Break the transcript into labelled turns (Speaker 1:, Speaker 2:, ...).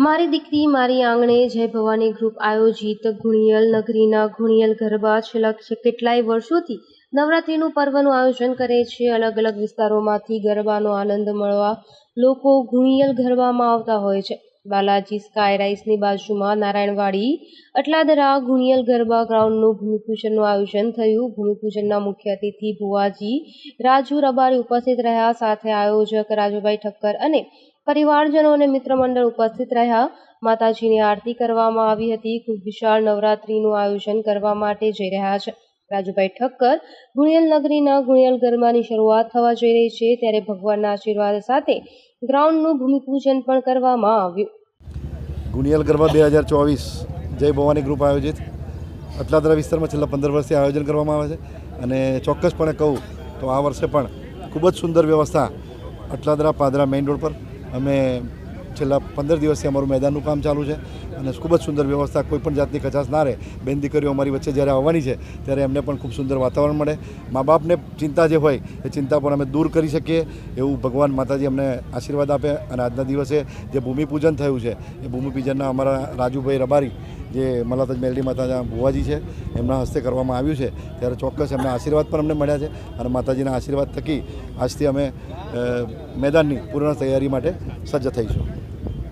Speaker 1: મારી દીકરી, મારી આંગણે જય ભવાની ગ્રુપ આયોજિત ગુણિયલ નગરીના ગુણિયલ ગરબા છેલ્લા કેટલાય વર્ષોથી નવરાત્રિનું પર્વનું આયોજન કરે છે. અલગ અલગ વિસ્તારોમાંથી ગરબાનો આનંદ મળવા લોકો ગુણિયલ ગરબામાં આવતા હોય છે. બાલાજી સ્કાય રાઇસની બાજુમાં નારાયણવાડી, અટલાદરા, ગુણિયલ ગરબા ગ્રાઉન્ડનું ભૂમિપૂજનનું આયોજન થયું. ભૂમિપૂજનના મુખ્ય અતિથિ ભુવાજી રાજુ રબારી ઉપસ્થિત રહ્યા. સાથે આયોજક રાજુભાઈ ઠક્કર અને પરિવારજનો અને મિત્ર મંડળ ઉપસ્થિત રહ્યા. માતાજીની આરતી કરવામાં આવી હતી. ખૂબ વિશાળ નવરાત્રિનું આયોજન કરવા માટે જઈ રહ્યા છે. રાજુભાઈ ઠક્કર, ગુણિયલ નગરીના ગુણિયલ ગરબાની શરૂઆત થવા જઈ રહી છે. ત્યારે ભગવાનના આશીર્વાદ સાથે ગ્રાઉન્ડનું ભૂમિપૂજન પણ કરવામાં આવ્યું.
Speaker 2: ગુણિયલ ગરબા બે હજાર ચોવીસ જય ભવાની ગ્રુપ આયોજિત. અટલાદરા વિસ્તારમાં છેલ્લા પંદર વર્ષથી આયોજન કરવામાં આવે છે. અને ચોક્કસપણે કહું તો આ વર્ષે પણ ખૂબ જ સુંદર વ્યવસ્થા અટલાદરા પાદરા મેઇન રોડ પર. અમે છેલ્લા પંદર દિવસથી અમારું મેદાનનું કામ ચાલુ છે અને ખૂબ જ સુંદર વ્યવસ્થા કોઈ પણ જાતની કચાશ ના રહે. બેન દીકરીઓ અમારી વચ્ચે જ્યારે આવવાની છે, ત્યારે એમને પણ ખૂબ સુંદર વાતાવરણ મળે. મા બાપને ચિંતા જે હોય, એ ચિંતા પણ અમે દૂર કરી શકીએ એવું ભગવાન માતાજી અમને આશીર્વાદ આપે અને આજના દિવસે જે ભૂમિપૂજન થયું છે, એ ભૂમિપૂજનના અમારા રાજુભાઈ રબારી, જે મલાતજ મેલડી માતાના ભુવાજી છે, એમના હસ્તે કરવામાં આવ્યું છે. ત્યારે ચોક્કસ એમના આશીર્વાદ પણ અમને મળ્યા છે અને માતાજીના આશીર્વાદ થકી આજથી અમે મેદાનની પૂર્ણ તૈયારી માટે સજ્જ થઈશું.